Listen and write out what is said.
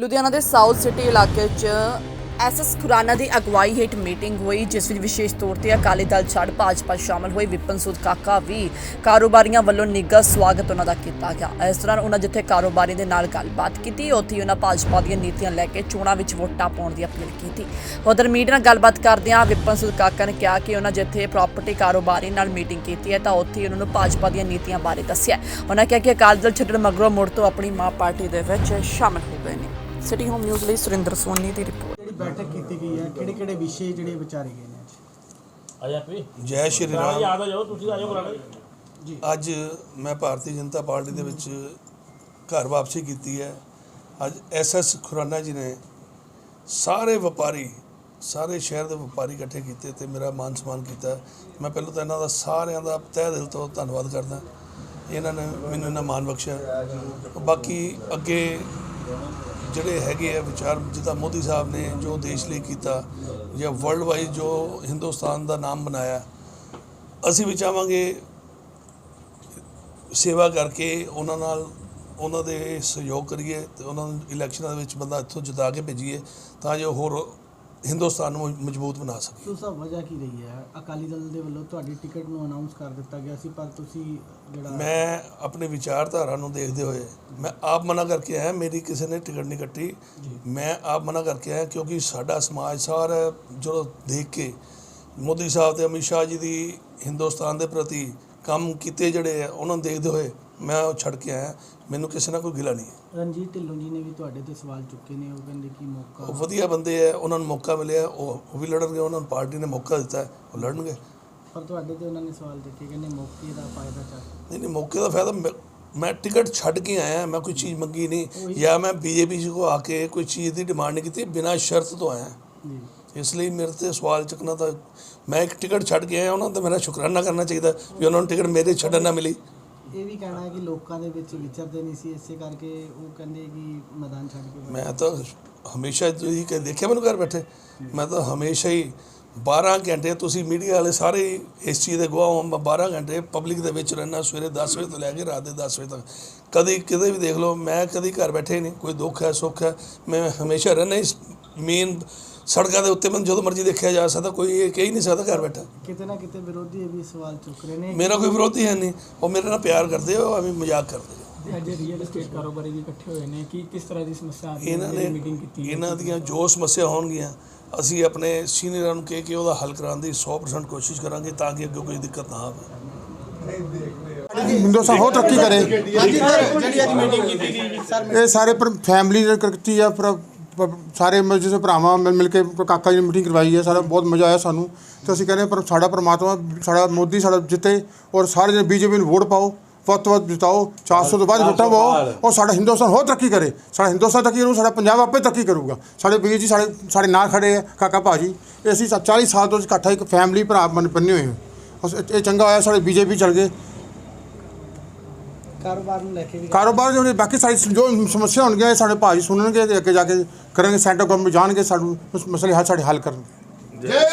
ਲੁਧਿਆਣਾ ਦੇ south city ਇਲਾਕੇ 'ਚ ਐਸਐਸ ਖੁਰਾਨਾ ਦੀ ਅਗਵਾਈ ਹੇਠ ਮੀਟਿੰਗ ਹੋਈ, ਜਿਸ ਵਿੱਚ ਵਿਸ਼ੇਸ਼ ਤੌਰ ਤੇ ਅਕਾਲੀ ਦਲ ਛੱਡ ਭਾਜਪਾ ਸ਼ਾਮਲ ਹੋਏ। ਵਿਪਨ ਸੂਦ ਕਾਕਾ ਵੀ ਕਾਰੋਬਾਰੀਆਂ ਵੱਲੋਂ ਨਿੱਘਾ ਸਵਾਗਤ ਉਹਨਾਂ ਦਾ ਕੀਤਾ ਗਿਆ। ਇਸ ਦੌਰਾਨ ਉਹਨਾਂ ਜਿੱਥੇ ਕਾਰੋਬਾਰੀ ਦੇ ਨਾਲ ਗੱਲਬਾਤ ਕੀਤੀ, ਉੱਥੇ ਹੀ ਉਹਨਾਂ ਭਾਜਪਾ ਦੀਆਂ ਨੀਤੀਆਂ ਲੈ ਕੇ ਚੋਣਾਂ ਵਿੱਚ ਵੋਟਾਂ ਪਾਉਣ ਦੀ ਅਪੀਲ ਕੀਤੀ। ਉਧਰ ਮੀਡੀਆ ਨਾਲ ਗੱਲਬਾਤ ਕਰਦਿਆਂ ਵਿਪਨ ਸੁਦ ਕਾਕਾ ਨੇ ਕਿਹਾ ਕਿ ਉਹਨਾਂ ਜਿੱਥੇ ਪ੍ਰਾਪਰਟੀ ਕਾਰੋਬਾਰੀ ਨਾਲ ਮੀਟਿੰਗ ਕੀਤੀ ਹੈ, ਤਾਂ ਉੱਥੇ ਹੀ ਉਹਨਾਂ ਨੂੰ ਭਾਜਪਾ ਦੀਆਂ ਨੀਤੀਆਂ ਬਾਰੇ ਦੱਸਿਆ ਉਹਨਾਂ ਕਿਹਾ ਕਿ ਅਕਾਲੀ ਦਲ ਛੱਡਣ ਮਗਰੋਂ ਮੁੜ ਤੋਂ ਆਪਣੀ ਮਾਂ ਪਾਰਟੀ ਦੇ ਵਿੱਚ ਸ਼ਾਮਲ ਹੋ ਗਏ ਨੇ। ਸਿਟੀ ਹੋਮ ਨਿਊਜ਼ ਲਈ ਸੁਰਿੰਦਰ ਸੋਨੀ ਦੀ ਰਿਪੋਰਟ। ਜਿਹੜੀ ਬੈਠਕ ਕੀਤੀ ਗਈ ਹੈ ਕਿਹੜੇ ਕਿਹੜੇ ਵਿਸ਼ੇ ਜਿਹੜੇ ਵਿਚਾਰੇ ਗਏ ਨੇ ਅੱਜ? ਆਜਾ ਪੀ ਜੈ ਸ਼੍ਰੀ ਰਾਮ। ਯਾਦ ਆ ਜਾਓ ਤੁਸੀਂ ਆਜੋ ਕਰਾਣਾ ਜੀ। ਅੱਜ ਮੈਂ ਭਾਰਤੀ ਜਨਤਾ ਪਾਰਟੀ ਦੇ ਵਿੱਚ ਘਰ ਵਾਪਸੀ ਕੀਤੀ ਹੈ। ਅੱਜ ਐਸਐਸ ਖੁਰਾਨਾ ਜੀ ਨੇ ਸਾਰੇ ਵਪਾਰੀ ਸਾਰੇ ਸ਼ਹਿਰ ਦੇ ਵਪਾਰੀ ਇਕੱਠੇ ਕੀਤੇ ਤੇ ਮੇਰਾ ਮਾਨ ਸਨਮਾਨ ਕੀਤਾ। ਮੈਂ ਪਹਿਲਾਂ ਤਾਂ ਇਹਨਾਂ ਦਾ ਸਾਰਿਆਂ ਦਾ ਤਹਿ ਦਿਲ ਤੋਂ ਧੰਨਵਾਦ ਕਰਦਾ। ਇਹਨਾਂ ਨੇ ਮੈਨੂੰ ਇਹਨਾਂ ਮਾਣ ਬਖਸ਼ਿਆ। ਬਾਕੀ ਅੱਗੇ ਜਿਹੜੇ ਹੈਗੇ ਆ ਵਿਚਾਰ ਜਿੱਦਾਂ ਮੋਦੀ ਸਾਹਿਬ ਨੇ ਜੋ ਦੇਸ਼ ਲਈ ਕੀਤਾ ਜਾਂ ਵਰਲਡ ਵਾਈਜ਼ ਜੋ ਹਿੰਦੁਸਤਾਨ ਦਾ ਨਾਮ ਬਣਾਇਆ, ਅਸੀਂ ਵੀ ਚਾਹਾਂਗੇ ਸੇਵਾ ਕਰਕੇ ਉਹਨਾਂ ਨਾਲ ਉਹਨਾਂ ਦੇ ਸਹਿਯੋਗ ਕਰੀਏ ਤੇ ਉਹਨਾਂ ਨੂੰ ਇਲੈਕਸ਼ਨਾਂ ਦੇ ਵਿੱਚ ਬੰਦਾ ਇੱਥੋਂ ਜਿਤਾ ਕੇ ਭੇਜੀਏ ਤਾਂ ਜੋ ਹੋਰ ਹਿੰਦੁਸਤਾਨ ਨੂੰ ਮਜ਼ਬੂਤ ਬਣਾ ਸਕੇ। ਸੋ ਸਭ ਵਜ੍ਹਾ ਕੀ ਰਹੀ ਹੈ? ਅਕਾਲੀ ਦਲ ਦੇ ਵੱਲੋਂ ਤੁਹਾਡੀ ਟਿਕਟ ਨੂੰ ਅਨਾਉਂਸ ਕਰ ਦਿੱਤਾ ਗਿਆ ਸੀ ਪਰ ਤੁਸੀਂ ਜਿਹੜਾ ਮੈਂ ਆਪਣੇ ਵਿਚਾਰਧਾਰਾ ਨੂੰ ਦੇਖਦੇ ਹੋਏ ਮੈਂ ਆਪ ਮਨਾ ਕਰਕੇ ਆਇਆ ਮੇਰੀ ਕਿਸੇ ਨੇ ਟਿਕਟ ਨਹੀਂ ਕੱਟੀ। ਮੈਂ ਆਪ ਮਨਾ ਕਰਕੇ ਆਇਆ ਕਿਉਂਕਿ ਸਾਡਾ ਸਮਾਜ ਸਾਰਾ ਜਦੋਂ ਦੇਖ ਕੇ ਮੋਦੀ ਸਾਹਿਬ ਤੇ ਅਮਿਤ ਸ਼ਾਹ ਜੀ ਦੀ ਹਿੰਦੁਸਤਾਨ ਦੇ ਪ੍ਰਤੀ ਕੰਮ ਕੀਤੇ ਜਿਹੜੇ ਆ ਉਹਨਾਂ ਨੂੰ ਦੇਖਦੇ ਹੋਏ ਮੈਂ ਉਹ ਛੱਡ ਕੇ ਆਇਆ। ਮੈਨੂੰ ਕਿਸੇ ਨਾਲ ਕੋਈ ਗਿਲਾ ਨਹੀਂ ਹੈ। ਰਣਜੀਤ ਢਿੱਲੋਂ ਜੀ ਨੇ ਵੀ ਤੁਹਾਡੇ ਤੇ ਸਵਾਲ ਚੁੱਕੇ ਨੇ। ਉਹ ਕਹਿੰਦੇ ਕਿ ਉਹ ਮੌਕਾ ਵਧੀਆ ਬੰਦੇ ਆ ਉਹਨਾਂ ਨੂੰ ਮੌਕਾ ਮਿਲਿਆ। ਉਹ ਉਹ ਵੀ ਲੜਨਗੇ ਉਹਨਾਂ ਨੂੰ ਪਾਰਟੀ ਨੇ ਮੌਕਾ ਦਿੱਤਾ। ਹੈ, ਉਹ ਲੜਨਗੇ ਪਰ ਤੁਹਾਡੇ ਤੇ ਉਹਨਾਂ ਨੇ ਸਵਾਲ ਚੱਕੇ ਕਹਿੰਦੇ ਮੌਕੇ ਦਾ ਫਾਇਦਾ ਚੱਕ। ਨਹੀਂ ਨਹੀਂ ਮੌਕੇ ਦਾ ਫਾਇਦਾ ਮੈਂ- ਮੈਂ ਟਿਕਟ ਛੱਡ ਕੇ ਆਇਆ। ਮੈਂ ਕੋਈ ਚੀਜ਼ ਮੰਗੀ ਨਹੀਂ। ਜਾਂ ਮੈਂ ਬੀਜੇਪੀ ਜੀ ਕੋ ਆ ਕੇ ਕੋਈ ਚੀਜ਼ ਦੀ ਡਿਮਾਂਡ ਨਹੀਂ ਕੀਤੀ ਬਿਨਾਂ ਸ਼ਰਤ ਤੋਂ ਆਇਆ। ਜੀ। ਇਸ ਲਈ ਮੇਰੇ ਤੇ ਸਵਾਲ ਚੱਕਣਾ ਤਾਂ ਮੈਂ ਇੱਕ ਟਿਕਟ ਛੱਡ ਕੇ ਆਇਆ। ਉਹਨਾਂ ਦਾ ਮੇਰਾ ਸ਼ੁਕਰਾਨਾ ਕਰਨਾ ਚਾਹੀਦਾ ਵੀ ਉਹਨਾਂ ਨੂੰ ਟਿਕਟ ਮੇਰੇ ਛੱਡਣ ਨਾ ਮਿਲੀ। ਇਹ ਵੀ ਕਹਿਣਾ ਹੈ ਕਿ ਲੋਕਾਂ ਦੇ ਵਿੱਚ ਵਿਚਰਦੇ ਨਹੀਂ ਸੀ, ਇਸੇ ਕਰਕੇ ਉਹ ਕਹਿੰਦੇ ਕਿ ਮੈਦਾਨ ਛੱਡ ਕੇ ਮੈਂ ਤਾਂ ਹਮੇਸ਼ਾ ਤੁਸੀਂ ਕਿ ਦੇਖਿਆ ਮੈਨੂੰ ਘਰ ਬੈਠੇ? ਮੈਂ ਤਾਂ ਹਮੇਸ਼ਾ ਹੀ 12 ਘੰਟੇ ਤੁਸੀਂ ਮੀਡੀਆ ਵਾਲੇ ਸਾਰੇ ਇਸ ਚੀਜ਼ ਦੇ ਗਵਾਹ ਹੋ, ਮੈਂ 12 ਘੰਟੇ ਪਬਲਿਕ ਦੇ ਵਿੱਚ ਰਹਿਣਾ ਸਵੇਰੇ 10 ਵਜੇ ਤੋਂ ਲੈ ਕੇ ਰਾਤ ਦੇ 10 ਵਜੇ ਤੱਕ। ਕਦੀ ਕਿਤੇ ਵੀ ਦੇਖ ਲਓ, ਮੈਂ ਕਦੀ ਘਰ ਬੈਠੇ ਹੀ ਨਹੀਂ, ਕੋਈ ਦੁੱਖ ਹੈ, ਸੁੱਖ ਹੈ, ਮੈਂ ਹਮੇਸ਼ਾ ਰਹਿਣਾ ਇਸ ਮੇਨ ਸੜਕਾਂ ਦੇ ਉੱਤੇ ਮੈਨੂੰ ਜਦੋਂ ਮਰਜ਼ੀ ਦੇਖਿਆ ਜਾ ਸਕਦਾ ਕੋਈ ਇਹ ਕਹਿ ਨਹੀਂ ਸਕਦਾ ਘਰ ਬੈਠਾ। ਕਿਤੇ ਨਾ ਕਿਤੇ ਵਿਰੋਧੀ ਇਹ ਵੀ ਸਵਾਲ ਚੁੱਕ ਰਹੇ ਨੇ। ਮੇਰਾ ਕੋਈ ਵਿਰੋਧੀ ਹੈ ਨਹੀਂ ਉਹ ਮੇਰੇ ਨਾਲ ਪਿਆਰ ਕਰਦੇ ਆ ਉਹ ਐਵੇਂ ਮਜ਼ਾਕ ਕਰਦੇ ਆ। ਅੱਜ ਰੀਅਲ ਏਸਟੇਟ ਕਾਰੋਬਾਰੀ ਵੀ ਇਕੱਠੇ ਹੋਏ ਨੇ ਕੀ ਕਿਸ ਤਰ੍ਹਾਂ ਦੀ ਸਮੱਸਿਆ ਆ ਰਹੀ ਹੈ ਇਹਨਾਂ ਨੇ ਮੀਟਿੰਗ ਕੀਤੀ ਹੈ? ਇਹਨਾਂ ਦੀਆਂ ਜੋ ਸਮੱਸਿਆ ਹੋਣਗੀਆਂ ਅਸੀਂ ਆਪਣੇ ਸੀਨੀਅਰਾਂ ਨੂੰ ਕਹਿ ਕੇ ਉਹਦਾ ਹੱਲ ਕਰਾਉਣ ਦੀ 100% ਕੋਸ਼ਿਸ਼ ਕਰਾਂਗੇ ਤਾਂ ਕਿ ਅੱਗੇ ਕੋਈ ਦਿੱਕਤ ਨਾ ਆਵੇ। ਹਿੰਦੁਸਤਾਨ ਹੋਰ ਤਰੱਕੀ ਕਰੇ। ਇਹ ਸਾਰੇ ਫੈਮਿਲੀ ਦੇ ਕਰਤੀ ਆ ਸਾਰੇ ਜਿਸ ਭਰਾਵਾਂ ਮਿਲ ਮਿਲ ਕੇ ਕਾਕਾ ਜੀ ਨੇ ਮੀਟਿੰਗ ਕਰਵਾਈ ਹੈ ਸਾਰਾ ਬਹੁਤ ਮਜ਼ਾ ਆਇਆ ਸਾਨੂੰ। ਤੇ ਅਸੀਂ ਕਹਿੰਦੇ ਪਰ ਸਾਡਾ ਪਰਮਾਤਮਾ ਸਾਡਾ ਮੋਦੀ ਸਾਡਾ ਜਿੱਤੇ ਔਰ ਸਾਰੇ ਜਣੇ ਬੀਜੇਪੀ ਨੂੰ ਵੋਟ ਪਾਓ ਵੱਧ ਤੋਂ ਵੱਧ ਜਿਤਾਓ 400 ਤੋਂ ਬਾਅਦ ਵੋਟਾਂ ਪਾਓ ਔਰ ਸਾਡਾ ਹਿੰਦੁਸਤਾਨ ਹੋਰ ਤਰੱਕੀ ਕਰੇ। ਸਾਡਾ ਹਿੰਦੁਸਤਾਨ ਤਰੱਕੀ ਕਰੂ ਸਾਡਾ ਪੰਜਾਬ ਆਪੇ ਤਰੱਕੀ ਕਰੂਗਾ। ਸਾਡੇ ਵੀਰ ਜੀ ਸਾਡੇ ਸਾਡੇ ਨਾਲ ਖੜੇ ਆ ਕਾਕਾ ਭਾਜੀ। ਅਸੀਂ 40 ਸਾਲ ਤੋਂ ਇਕੱਠਾ ਇੱਕ ਫੈਮਿਲੀ ਭਰਾ ਬਣ ਬੰਨੇ ਹੋਏ ਹਾਂ। ਇਹ ਚੰਗਾ ਹੋਇਆ ਸਾਡੇ ਬੀਜੇਪੀ ਚਲ ਗਏ। ਕਾਰੋਬਾਰ ਨੂੰ ਲੈ ਕੇ ਵੀ ਕਾਰੋਬਾਰ ਜਿਹੜੇ ਬਾਕੀ ਸਾਰੀ ਜੋ ਸਮੱਸਿਆ ਹੋਣਗੀਆਂ ਇਹ ਸਾਡੇ ਭਾਜੀ ਸੁਣਨਗੇ ਤੇ ਅੱਗੇ ਜਾ ਕੇ ਕਰਾਂਗੇ ਸੈਂਟਰ ਗਵਰਨਮੈਂਟ ਜਾਣਗੇ ਸਾਨੂੰ ਉਸ ਮਸਲੇ ਹੱਲ ਸਾਡੇ ਹੱਲ ਕਰਨ